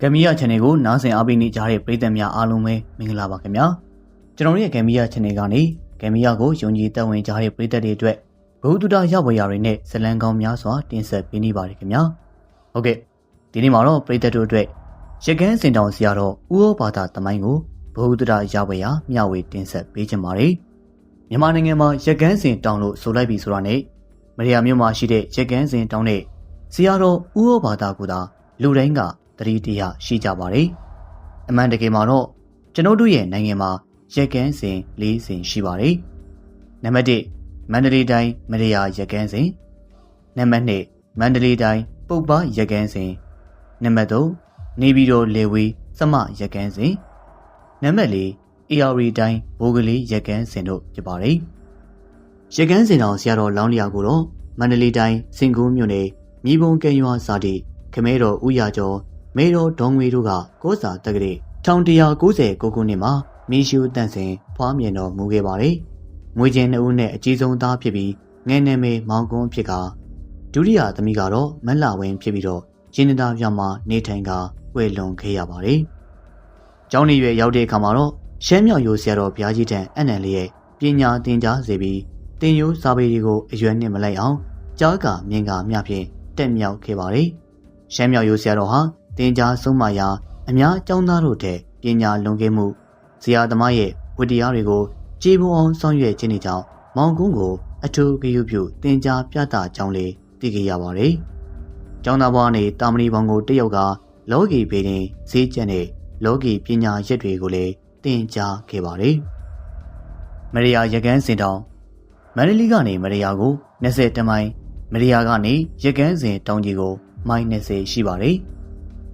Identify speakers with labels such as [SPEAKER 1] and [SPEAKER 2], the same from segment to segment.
[SPEAKER 1] ဂမ်ဘီယာ channel ကိုနားဆင်အားပေးနေကြတဲ့ပရိသတ်များအားလုံးပဲမင်္ဂလာပါခင်ဗျာကျွန်တော်တို့ရဲ့ဂမ်ဘီယာ channel ကနေဂမ်ဘီယာကိုယုံကြည်သက်ဝင်ကြတဲ့ပရိသတ်တွေအတွက်ဘုဒ္ဓတာရဝေရာတွေနဲ့ဇလံကောင်းများစွာတင်ဆက်ပေးနေပါတယ်ခင်ဗျာဟုတ်ကဲ့ဒီနေ့မှာတော့ပရိသတ်တို့အတွက်ရကန်းစင်တောင်ဆရာတော်ဦးဟောဘာသာတမိုင်းကိုဘုဒ္ဓတာရဝေရာမျှဝေတင်ဆက်ပေးခြင်းပါတယ်မြန်မာနိုင်ငံမှာရကန်းစင်တောင်လို့ဆိုလိုက်ပြီးဆိုတာနဲ့မရယာမြို့မှာရှိတဲ့ရကန်းစင်တောင်နဲ့ဆရာတော်ဦးဟောဘာသာကသာလူတိုင်းက တတိတရားရှိကြပါတယ်။အမှန်တကယ်မှာတော့ကျွန်ုပ်တို့ရဲ့နိုင်ငံမှာရက်ကန်းစဉ်၄စဉ်ရှိပါတယ်။နံပါတ်1မန္တလေးတိုင်းမရယာရက်ကန်းစဉ်နံပါတ်2မန္တလေးတိုင်းပုပ္ပရက်ကန်းစဉ်နံပါတ်3နေပြည်တော်လေဝေးစမရက်ကန်းစဉ်နံပါတ်4 AR တိုင်းဘိုးကလေးရက်ကန်းစဉ်တို့ဖြစ်ပါတယ်။ရက်ကန်းစဉ်တော်ဆရာတော်လောင်းလျာကိုတော့မန္တလေးတိုင်းစင်ကူးမြို့နယ်မြေပုံကဲရွာစာတီခမဲတော်ဦးရကျော် မေတော်ဒေါငွေတို့ကကိုးစာတက္ကရာ1190ခုနှစ်မှာမီရှူတန့်စင်ဖွားမြင်တော်မူခဲ့ပါတယ်။မွေကျင်နှစ်ဦးနဲ့အကြီးဆုံးသားဖြစ်ပြီးငယ်နေမေမောင်ကွန်းဖြစ်ကဒုတိယသမီးကတော့မက်လာဝင်းဖြစ်ပြီးတော့ရင်းနေတာပြောင်းမှာနေထိုင်ကဝယ်လွန်ခဲ့ရပါတယ်။ကျောင်းနေရွယ်ရောက်တဲ့အခါမှာတော့ရှမ်းမြောက်ရိုးဆရာတော်ဘုရားကြီးထံအနံလေးရဲ့ပညာသင်ကြားစေပြီးတင်ရိုးစာပေတွေကိုအရွယ်နဲ့မလိုက်အောင်ကြားကမြင်ကမြဖြင့်တက်မြောက်ခဲ့ပါတယ်။ရှမ်းမြောက်ရိုးဆရာတော်ဟာ တင်ကြားဆုံးမရာအများကျောင်းသားတို့တဲ့ပညာလွန်ကဲမှုဇရာသမားရဲ့ဝတ္တရားတွေကိုကြည်ပွန်အောင်ဆောင်ရွက်ခြင်းတွေကြောင့်မောင်ကုန်းကိုအထူးဂရုပြုတင်ကြားပြသကြောင်းလေးသိခဲ့ရပါတယ်။ကျောင်းသားဘွားနေတာမဏိဘောင်ကိုတယောက်ကလောကီပေတင်ဈေးကျက်တဲ့လောကီပညာရက်တွေကိုလည်းတင်ကြားခဲ့ပါတယ်။မရိယာရကန်းစင်တောင်မန္တလေးကနေမရိယာကို20တမိုင်မရိယာကနေရကန်းစင်တောင်ကြီးကိုမိုင်20ရှိပါတယ်။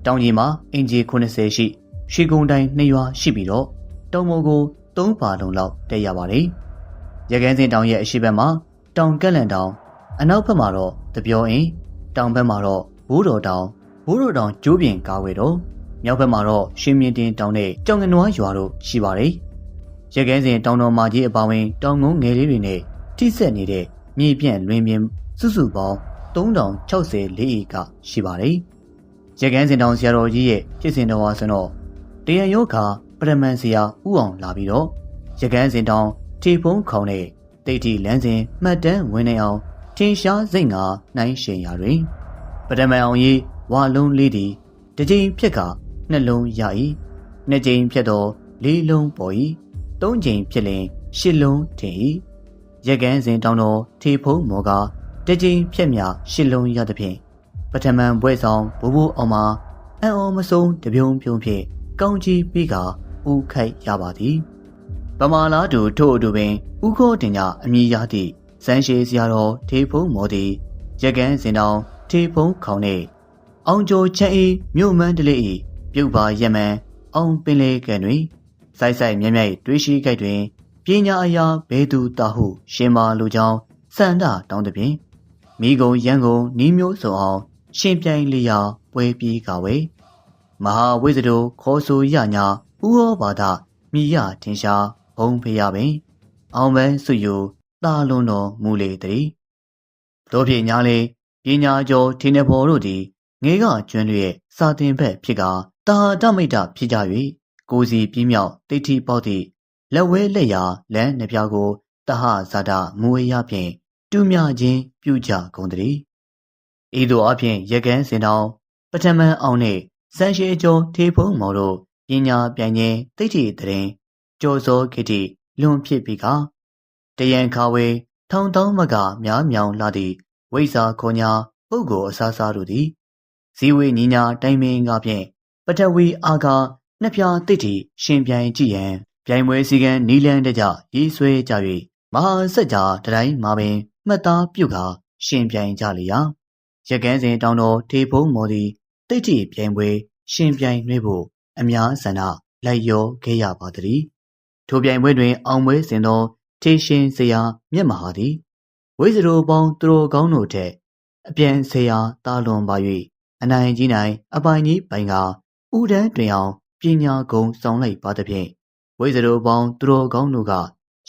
[SPEAKER 1] တောင်ကြီးမှာအင်ဂျီ80ရှိရွှေကုန်းတိုင်းနှစ်ရွာရှိပြီးတော့တောင်ပေါ်ကို၃ပါလုံးလောက်တက်ရပါတယ်။ရကန်းစင်တောင်ရဲ့အရှိဘက်မှာတောင်ကက်လန်တောင်အနောက်ဘက်မှာတော့တပြောအင်းတောင်ဘက်မှာတော့ဘိုးတော်တောင်ဘိုးတော်တောင်ကျိုးပြင်ကားဝဲတော့မြောက်ဘက်မှာတော့ရှင်မြင့်တင်တောင်နဲ့ကြောင်ကနွားရွာတို့ရှိပါတယ်။ရကန်းစင်တောင်တော်မာကြီးအပါဝင်တောင်ငုံငယ်လေးတွေနဲ့ထိဆက်နေတဲ့မြေပြန့်လွင်ပြင်စုစုပေါင်း3064ဧကရှိပါတယ်။ ရကန်းစင်တောင်ဆရာတော်ကြီးရဲ့ဖြစ်စဉ်တော်ဟာဆိုတော့တရံယောခာပရမန်ဆရာဥအောင်လာပြီးတော့ရကန်းစင်တောင်ထေဖုံးခေါင်တဲ့တိတ်တီလန်းစဉ်မှတ်တမ်းဝင်နေအောင်ထင်ရှားစိတ်ငါနိုင်ရှင်ရာတွင်ပရမန်အောင်ကြီးဝါလုံးလေးသည်တစ်ကြိမ်ဖြက်ကနှလုံးရ၏နှစ်ကြိမ်ဖြက်တော့လေးလုံးပေါ်၏သုံးကြိမ်ဖြစ်လင်ရှစ်လုံးထင်၏ရကန်းစင်တောင်တော်ထေဖုံးမော်ကတစ်ကြိမ်ဖြက်မြရှစ်လုံးရသဖြင့်ပ ထမန်ဘွဲဆောင်ဘိုးဘိုးအောင်မှာအံ့ဩမဆုံးတပြုံပြုံဖြင့်ကောင်းကြီးပြီးကဥခိုက်ရပါသည်ပမာလာတူထို့အတူပင်ဥခိုးတင်ကြအမိရသည့်ဇန်ရှည်စရာတော်ထေဖုံးမော်သည်ရကန်းစင်တောင်ထေဖုံးခေါင်နှင့်အောင်ကျော်ချမ်းဤမြို့မန်းတလေးဤပြုတ်ပါရမန်အောင်ပင်လေကန်တွင်စိုက်စိုက်မြဲမြဲတွေးရှိကြိုက်တွင်ပညာအရာဘဲသူတာဟု ရှင်မာလူကြောင့်စန္ဒတောင်းသည်ဖြင့်မိဂုံရန်ကုန်နီးမျိုးစုံအောင် ရှင်ပြိုင်လျာပွဲပြီးကဝေမဟာဝိဇ္ဇတိုခေါ်ဆိုရညာဥဟောဘာဒမိယထင်ရှားဘုံဖေရပင်အောင်ပန်းစုယူတာလွန်တော်မူလေတည်းတို့ဖြင့်ညာလေပညာကျော်ထင်းနေဖော်တို့သည်ငေကကျွန်းလျက်စာတင်ဘက်ဖြစ်ကတာတမိတ်တဖြစ်ကြ၍ကိုစီပြင်းမြောက်တိတ်ထီပေါသည့်လက်ဝဲလက်ရာလမ်းနှပြကိုတဟဇာတာမူဝေရဖြင့်တူးမြခြင်းပြုကြကုန်တည်း ဤသို့အပြင်ရကန်းစင်တောင်ပထမန်အောင်နှင့်စံရှိကျော်ထေဖုံမော်တို့ပညာပြိုင်ခြင်းတိတ်တီတရင်ကြော်စောခေတိလွန်ဖြစ်ပြီးကတယံခါဝေထောင်တောင်းမကများမြောင်လာသည့်ဝိဇာခေါညာပုဂ္ဂိုလ်အစားစားတို့သည်ဇီဝေညီညာတိုင်ပင်ကဖြင့်ပထဝီအာကာနှစ်ပြားတိတ်တီရှင်ပြိုင်ကြည့်ရန်ပြိုင်ပွဲစည်းကမ်းနီလန်းတကြရေးဆွဲကြ၍မဟာစัจ जा တတိုင်းမှာပင်မှတ်သားပြုကာရှင်ပြိုင်ကြလျာ ရကန်းစဉ်တောင်တော်ထေဖုံးမော်သည်တိတ်တိပြိုင်ပွဲရှင်ပြိုင်နှွေးဖို့အများဆန္ဒလိုက်ရောခဲ့ရပါသည်ထိုပြိုင်ပွဲတွင် အောင်ပွဲစဉ်သောထေရှင်စရာမြက်မဟာသည်ဝိဇရိုပေါင်းသူတော်ကောင်းတို့ထက်အပြန်စရာတာလွန်ပါ၍အနိုင်ကြီးနိုင်အပိုင်ကြီးပိုင်ကဥဒန်းတွင်အောင်ပညာကုံဆောင်လိုက်ပါသည်ဖြင့်ဝိဇရိုပေါင်းသူတော်ကောင်းတို့က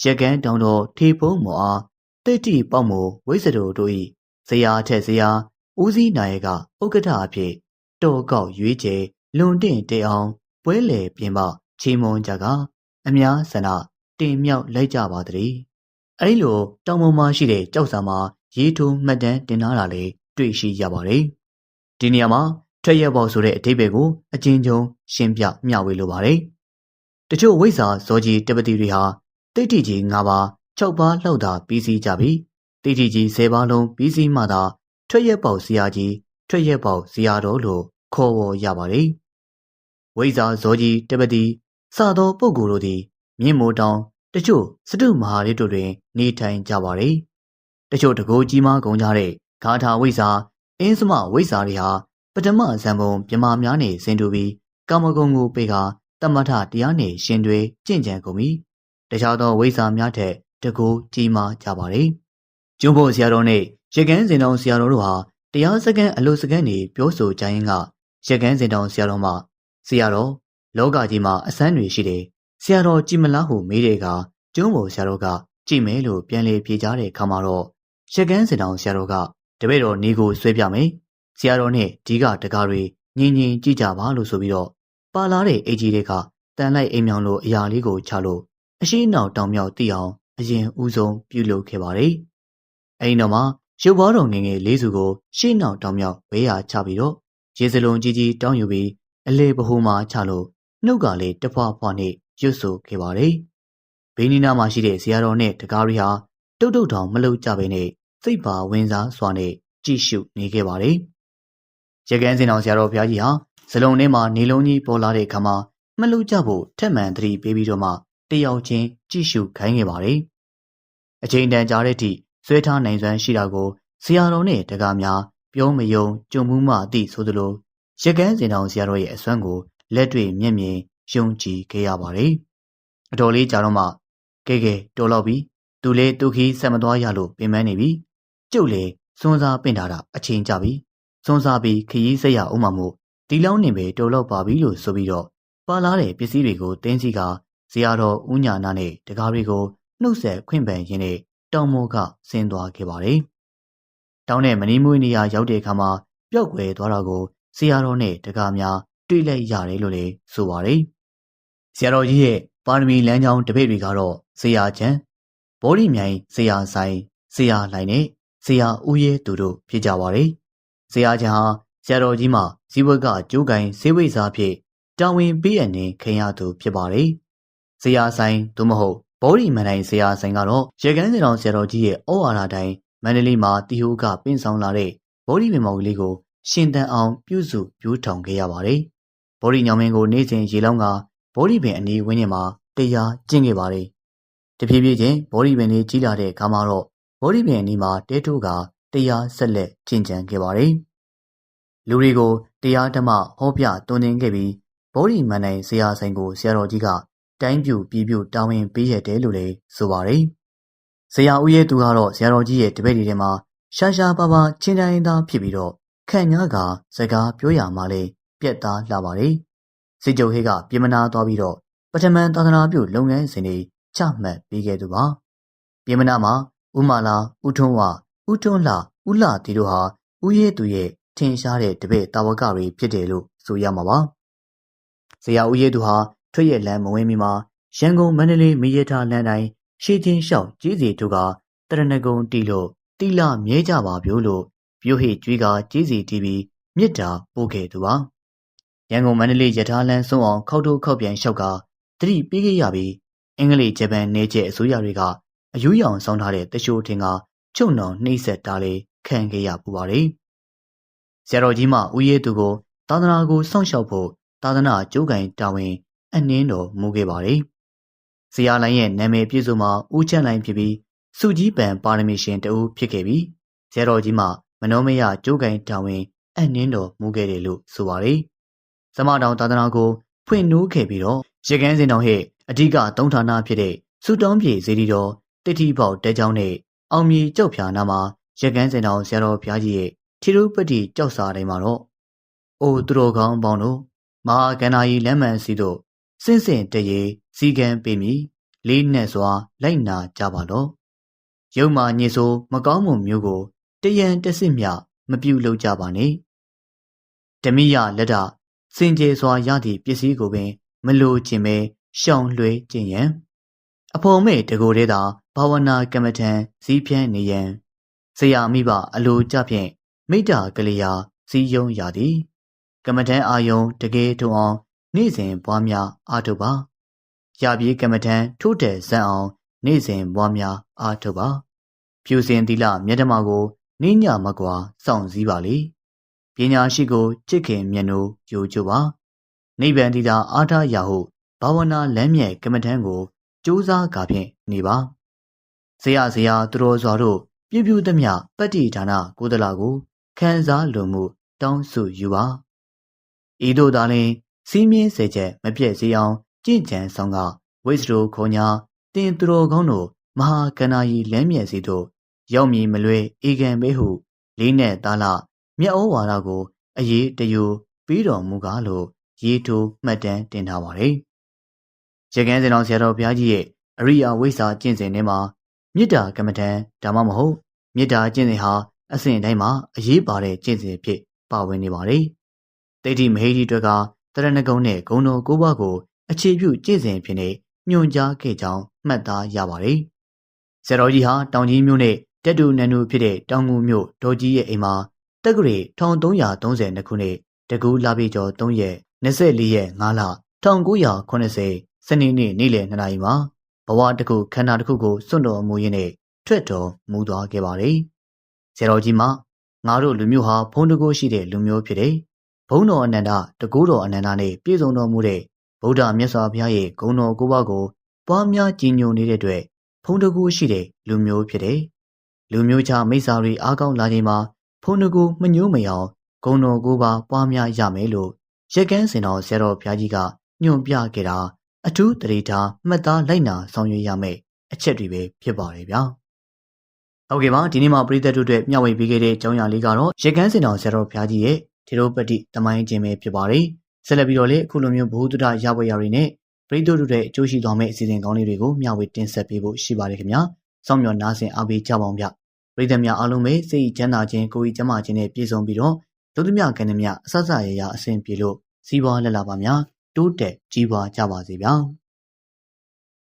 [SPEAKER 1] ရကန်းတောင်တော်ထေဖုံးမော်အားတိတ်တိပေါက်မို့ဝိဇရိုတို့၏ဇရာထက်ဇရာ ဦးစီးနာယကဥက္ကဋ္ဌအဖြစ်တော်ကောက်ရွေးချယ်လွန်တင့်တေအောင်ပွဲလေပြင်ပချီမွန်ကြကအများဆန္ဒတင်မြောက်လိုက်ကြပါတည်းအဲဒီလိုတောင်ပေါ်မှာရှိတဲ့ကြောက်စာမှာရေးထိုးမှတ်တမ်းတင်ထားတာလေးတွေ့ရှိရပါတယ်ဒီနေရာမှာထွက်ရက်ပေါ်ဆိုတဲ့အဓိပ္ပာယ်ကိုအချင်းချင်းရှင်းပြမျှဝေလိုပါတယ်တချို့ဝိဇ္ဇာဇောကြီးတပတိတွေဟာတိတ်တိကြီး၅ပါး၆ပါးလောက်သာပြီးစီးကြပြီးတိတ်တိကြီး၁၀ပါးလုံးပြီးစီးမှသာ ထွက်ရက်ပေါက်ဇရာကြီးထွက်ရက်ပေါက်ဇရာတော်လို့ခေါ်ဝေါ်ရပါတယ်ဝိဇ္ဇာဇောကြီးတပတိစသောပုဂ္ဂိုလ်တို့သည်မြင့်မိုးတောင်တချို့စတုမဟာရိတို့တွင် နေထိုင်ကြပါတယ်တချို့တကိုးကြီးမားကုန်ကြတဲ့ဂါထာဝိဇ္ဇာအင်းစမဝိဇ္ဇာတွေဟာပထမဇံပုံပြမများနေစင်တူပြီးကာမဂုဏ်ကိုပေကာတမထတရားနေရှင်တွေကြင့်ကြံကုန်ပြီတခြားသောဝိဇ္ဇာများထက်တကိုးကြီးမားကြပါတယ်ကျွန်းဖို့ဆရာတော်နဲ့ ရကန်းစင်တော်ဆရာတော်တို့ဟာတရားစကန်အလို့စကန်နေပြောဆိုကြရင်ကရကန်းစင်တော်ဆရာတော်မှဆရာတော်လောကကြီးမှာအစမ်းတွေရှိတယ်ဆရာတော်ကြည်မလားဟုမေးတဲ့အခါကျွန်းဖို့ဆရာတော်ကကြည်မယ်လို့ပြန်လေပြေကြတဲ့ခါမှာတော့ရကန်းစင်တော်ဆရာတော်ကတပည့်တော်နေကိုဆွဲပြမယ်ဆရာတော်နဲ့ဒီကတကားတွေညင်ညင်ကြည့်ကြပါလို့ဆိုပြီးတော့ပါလာတဲ့အိတ်ကြီးတွေကတန်လိုက်အိမ်မြောင်လိုအရာလေးကိုချလို့အရှိနောက်တောင်မြောက်တည်အောင်အရင်ဦးဆုံးပြုလုပ်ခဲ့ပါတယ်။အဲဒီနောက်မှာ ရုပ်ဘောတော်ငယ်ငယ်လေးစုကိုရှေ့နောက်တောင်မြောက်ဝဲရချပြီးတော့ရေစလုံးကြီးကြီးတောင်းယူပြီးအလေဘဟုမှာချလို့နှုတ်ကလေးတဖွာဖွာနဲ့ရွတ်ဆိုခဲ့ပါတယ်။ဘေးနီနာမှာရှိတဲ့ဇရာတော်နဲ့တကားရီဟာတုတ်တုတ်တောင်မလုကြဘဲနဲ့စိတ်ပါဝင်စားစွာနဲ့ကြည့်ရှုနေခဲ့ပါတယ်။ရကန်းစင်တော်ဆရာတော်ဘုရားကြီးဟာဇလုံးထဲမှာနေလုံးကြီးပေါ်လာတဲ့အခါမှာမလုကြဖို့ထက်မှန်သတိပေးပြီးတော့မှတယောက်ချင်းကြည့်ရှုခိုင်းခဲ့ပါတယ်။အချိန်တန်ကြာတဲ့အထိ ဆွဲထားနိုင်စွမ်းရှိတာကိုဆရာတော်နဲ့တကားများပြောမယုံကြုံမှုမှအသည့်ဆိုသလိုရကန်းစင်တော်ဆရာတော်ရဲ့အစွမ်းကိုလက်တွေ့မျက်မြင်ယုံကြည်ခဲ့ရပါတယ်။အတော်လေးကြာတော့မှကဲကဲတော်တော့ပြီသူလေသူခီးဆက်မသွားရလို့ပင်ပန်းနေပြီကျုပ်လေစွန်းစားပင့်ထားတာအချိန်ကြပြီစွန်းစားပြီးခရီးဆက်ရအောင်မှမို့ဒီလောင်းနေပဲတော်တော့ပါပြီလို့ဆိုပြီးတော့ပါလာတဲ့ပစ္စည်းတွေကိုတင်းစီကဇရာတော်ဦးညာနာနဲ့တကားတွေကိုနှုတ်ဆက်ခွင့်ပန်ရင်းနဲ့ တောင်မောကဆင်းသွားခဲ့ပါတယ်။တောင်းနဲ့မနီးမွေးနေရာရောက်တဲ့အခါမှာပျောက်ကွယ်သွားတာကိုဇရာတော်နဲ့တကားများတွေ့လိုက်ရတယ်လို့လည်းဆိုပါတယ်။ဇရာတော်ကြီးရဲ့ပါရမီလမ်းကြောင်းတပည့်တွေကတော့ဇရာချံဘောဓိမြိုင်ဇရာဆိုင်ဇရာလိုင်နဲ့ဇရာဦးရဲသူတို့ဖြစ်ကြပါတယ်။ဇရာချံဟာဆရာတော်ကြီးမှဇီဝကကျိုးကင်ဈေးဝိစားဖြင့်တာဝန်ပေးအပ်နေခင်ရသူဖြစ်ပါတယ်။ဇရာဆိုင်သို့မဟုတ် ဘောဓိမန်တိုင်းဇရာဆိုင်ကတော့ရေကန်းစင်တော်ဆရာတော်ကြီးရဲ့ဩဝါဒတိုင်းမန္တလေးမှာတီဟိုကပင့်ဆောင်လာတဲ့ဘောဓိပင်မောင်လေးကိုရှင်တန်အောင်ပြုစုပြိုးထောင်ခဲ့ရပါတယ်။ဘောဓိညောင်မင်းကိုနေ့စဉ်ရေလောင်းကဘောဓိပင်အနီးဝင်းကျင်မှာတရားကျင့်ခဲ့ပါတယ်။တဖြည်းဖြည်းချင်းဘောဓိပင်လေးကြီးလာတဲ့အခါမှာတော့ဘောဓိပင်အနီးမှာတဲထိုးကတရားဆက်လက်ကျင့်ကြံခဲ့ပါတယ်။လူတွေကိုတရားဓမ္မဟောပြတွင်တင်ခဲ့ပြီးဘောဓိမန်နိုင်ဇရာဆိုင်ကိုဆရာတော်ကြီးက တိုင်းပြူပြည်ပြူတာဝန်ပေးရတယ်လို့လည်းဆိုပါတယ်။ဇရာဦးရဲ့သူကတော့ဆရာတော်ကြီးရဲ့တပည့်တွေထဲမှာရှာရှာပါပါချင်းတိုင်းသားဖြစ်ပြီးတော့ခန့်ညားကစကားပြောရမှလည်းပြက်သားလာပါတယ်။စစ်ကြုံဟေးကပြမနာသွားပြီးတော့ပထမန်သာသနာပြုလုပ်ငန်းစဉ်တွေချမှတ်ပေးခဲ့သူပါ။ပြမနာမှာဥမာလာဥထုံးဝဥထွန်းလာဥလာတီတို့ဟာဥရဲ့သူရဲ့ထင်ရှားတဲ့တပည့်တာဝကတွေဖြစ်တယ်လို့ဆိုရမှာပါ။ဇရာဦးရဲ့သူဟာ ထွက်ရက်လမ်းမဝင်မီမှာရန်ကုန်မန္တလေးမီးရထားလမ်းတိုင်းရှေးချင်းလျှောက်ကြီးစီတို့ကတရဏဂုံတီလို့တီလာမြဲကြပါဗျို့လို့ပြိုဟိကျွေးကကြီးစီတီးပြီးမြစ်တာပို့ခဲ့သူပါရန်ကုန်မန္တလေးရထားလမ်းဆုံးအောင်ခောက်ထုတ်ခောက်ပြန်လျှောက်ကတတိပေးခဲ့ရပြီးအင်္ဂလိပ်ဂျပန်နေကျအစိုးရတွေကအယူရောင်ဆောင်းထားတဲ့တရှိုးထင်ကချုပ်နှောင်နှိမ့်ဆက်တာလေးခံခဲ့ရပူပါတယ်ဆရာတော်ကြီးမှဦးရဲသူကိုသာသနာကိုစောင့်ရှောက်ဖို့သာသနာကျိုးကင်တာဝန် အနှင်းတော်မူခဲ့ပါတယ်။ဇရာလိုင်းရဲ့နာမည်ပြည့်စုံမှာဦးချမ်းလိုင်းဖြစ်ပြီးစုကြီးပံပါရမီရှင်တဦးဖြစ်ခဲ့ပြီးဇေတော်ကြီးမှမနောမယကျိုးကင်တာဝန်အနှင်းတော်မူခဲ့တယ်လို့ဆိုပါတယ်။သမတောင်သာသနာကိုဖွင့်နိုးခဲ့ပြီးတော့ရကန်းစင်တော်ဟဲ့အဓိကသုံးဌာနဖြစ်တဲ့စုတောင်းပြေဇေဒီတော်တတိပေါတဲချောင်းနဲ့အောင်မြေကြောက်ဖြာနာမှာရကန်းစင်တော်ဆရာတော်ဘုရားကြီးရဲ့ထီရုပတိကြောက်စာတိုင်းမှာတော့အိုသူတော်ကောင်းပေါင်းတို့မဟာကန္နာကြီးလမ်းမှန်စီတို့ စင့်စင့်တရေစီကံပေးမိလေးနက်စွာလိုက်နာကြပါတော့ရုံမာညစ်ဆိုးမကောင်းမှုမျိုးကိုတယံတစစ်မြမပြုတ်လောက်ကြပါနဲ့ဓမိယလက်ဒဇစင်ကြယ်စွာရသည့်ပစ္စည်းကိုပင် မလိုချင်ပဲရှောင်လွှဲခြင်းရန်အဖို့မဲ့တကိုယ်တည်းသာဘာဝနာကမ္မထံစည်းဖြန်းနေရန်ဆရာမိဘအလိုကြဖြင့်မိတ္တာကလေးယာစည်းယုံရသည်ကမ္မထံအာယုံတကယ်ထုံအောင် နေ့စဉ်ပွားများအားထုတ်ပါရပြေးကမ္မထံထိုးတဲ့ဇန်အောင်နေ့စဉ်ပွားများအားထုတ်ပါဖြူစင်သီလမြတ်ဓမ္မကိုနိညာမကွာစောင့်စည်းပါလေပညာရှိကိုချစ်ခင်မြတ်နိုးယိုကျပါနိဗ္ဗာန်တိတာအာထရာဟုဘာဝနာလမ်းမြဲကမ္မထံကိုကြိုးစားကာဖြင့်နေပါဇေယဇေယသူတော်စွာတို့ပြပြသမျှပတ္တိဌာနကိုယ်တလာကိုခံစားလိုမှုတောင်းဆိုယူပါဤသို့သာလျှင် စီးမြင်းစေချက်မပြည့်စေအောင်ကြင့်ကြံဆောင်ကဝိစရိုခေါညာတင်သူတော်ကောင်းတို့မဟာကဏ္ဍကြီးလမ်းမြဲစီတို့ရောက်မည်မလွဲအေကံပဲဟု လေးနဲ့သားလမြတ်ဩဝါဒကိုအရေးတယူပြီးတော်မူကားလို့ရေးထိုးမှတ်တမ်းတင်ထားပါတယ်။ရကန်းစင်တော်ဆရာတော်ဘုရားကြီးရဲ့အရိယာဝိစာကျင့်စဉ်ထဲမှာမေတ္တာကမ္မထံဒါမှမဟုတ်မေတ္တာကျင့်စဉ်ဟာအစဉ်တိုင်းမှာအရေးပါတဲ့ကျင့်စဉ်ဖြစ်ပါဝင်နေပါတယ်။တိဋ္ဌိမဟိတိအတွက်က တရဏဂုံနဲ့ဂုံတော်၉ပါးကိုအခြေပြုကျင့်စဉ်ဖြစ်နေညွှန်ကြားခဲ့ကြောင်းမှတ်သားရပါတယ်။ဆရာတော်ကြီးဟာတောင်ကြီးမြို့နဲ့တက်တူနန်နူဖြစ်တဲ့တောင်ငူမြို့ဒေါ်ကြီးရဲ့အိမ်မှာတက္ကရာ1332ခုနှစ်တကူလာပြီကျော်3ရက်24ရက်5လ1980စနေနေ့နေ့လယ်2နာရီမှာဘဝတစ်ခုခန္ဓာတစ်ခုကိုစွန့်တော်မူရင်းနဲ့ထွက်တော်မူသွားခဲ့ပါတယ်။ဆရာတော်ကြီးမှာငါတို့လူမျိုးဟာဘုံတကူရှိတဲ့လူမျိုးဖြစ်တယ်။ ဘုံတော်အနန္တတကူတော်အနန္တနဲ့ပြည့်စုံတော်မူတဲ့ဗုဒ္ဓမြတ်စွာဘုရားရဲ့ဂုဏ်တော်ကိုးပါးကိုပွားများကြည်ညိုနေတဲ့အတွက်ဘုံတကူရှိတဲ့လူမျိုးဖြစ်တယ်။လူမျိုးခြားမိစ္ဆာတွေအားကောင်းလာချိန်မှာဖုန်တကူမညိုးမယောင်ဂုံတော်ကိုပါပွားများရမယ်လို့ရက်ကန်းစင်တော်ဆရာတော်ဘုရားကြီးကညွှန်ပြခဲ့တာအထူးတရေထားမှတ်သားလိုက်နာဆောင်ရွက်ရမယ့်အချက်တွေပဲဖြစ်ပါတယ်ဗျာဟုတ်ကဲ့ပါဒီနေ့မှာပရိသတ်တို့အတွက်မျှဝေပေးခဲ့တဲ့အကြောင်းအရာလေးကတော့ရက်ကန်းစင်တော်ဆရာတော်ဘုရားကြီးရဲ့ ထေရပတိတမိုင်းခြင်းပဲဖြစ်ပါတယ်ဆက်လက်ပြီးတော့လေအခုလိုမျိုးဘ ഹു တုဒရရပွဲရတွေနဲ့ပရိသတ်တို့ရဲ့အကျိုးရှိသွားမယ့်အစီအစဉ်ကောင်းလေးတွေကိုမျှဝေတင်ဆက်ပေးဖို့ရှိပါတယ်ခင်ဗျာစောင့်မျှော်နားဆင်အားပေးကြပါအောင်ဗျပရိသတ်များအားလုံးပဲစိတ်ချမ်းသာခြင်းကိုယ်ဤကျန်းမာခြင်းနဲ့ပြည့်စုံပြီးတော့ဒုတိယကဏ္ဍမြအဆဆရရအဆင်ပြေလို့စီးပွားလက်လာပါများတိုးတက်ကြီးပွားကြပါစေဗျာ။